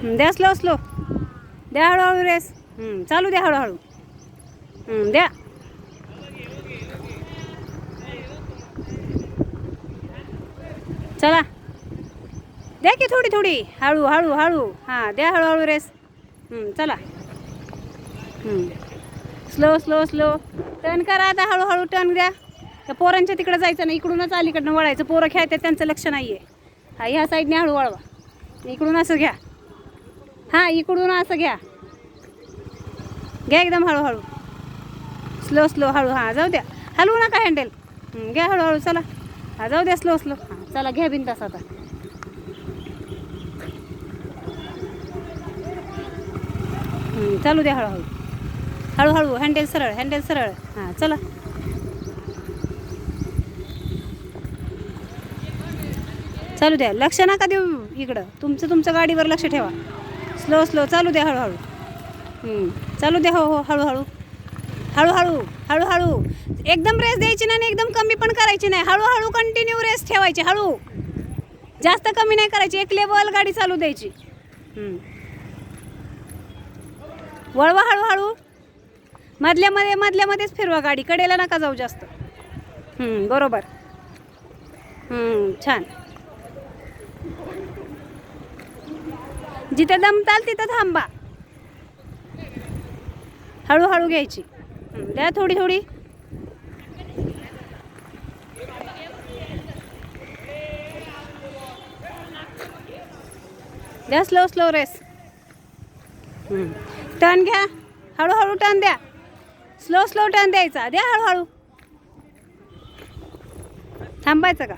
द्या slow slow द्या हळूहळू रेस. चालू द्या हळूहळू. द्या चला. द्या की थोडी थोडी. हळू हळू हळू. हां द्या हळूहळू रेस. चला. Slow slow slow. टर्न करा आता हळूहळू टर्न द्या. त्या पोरांच्या तिकडे जायचं नाही इकडूनच अलीकडनं वळायचं. पोरं खेळतात त्यांचं लक्ष नाही आहे हा ह्या साईडने हळू वळवा. इकडून असं घ्या. हां इकडून असं घ्या. घ्या एकदम हळूहळू. स्लो स्लो हळू. हां जाऊ द्या. हलवू नका हँडल घ्या हळूहळू चला. हां जाऊ द्या स्लो स्लो हां चला घ्या बिनतास आता. चालू द्या हळूहळू. हळूहळू हँडल सरळ हँडल सरळ. हां चला. चालू द्या. लक्ष नका देऊ इकडं. तुमचं तुमचं गाडीवर लक्ष ठेवा. Slow slow. चालू द्या हळूहळू. चालू द्या हो हो. हळूहळू. हळूहळू हळूहळू. एकदम रेस द्यायची नाही आणि एकदम कमी पण करायची नाही. हळूहळू कंटिन्यू रेस ठेवायची हळू. जास्त कमी नाही करायची. एक लेवल गाडी चालू द्यायची. वळवा हळूहळू. मधल्यामध्ये मधल्यामध्येच फिरवा गाडी. कडेला नका जाऊ जास्त. बरोबर. छान. जिथे दमताल तिथं थांबा. हळूहळू घ्यायची. द्या थोडी थोडी. द्या स्लो स्लो रेस टर्न घ्या. हळूहळू टर्न द्या. स्लो स्लो टर्न द्यायचा. द्या हळूहळू. थांबायचं का?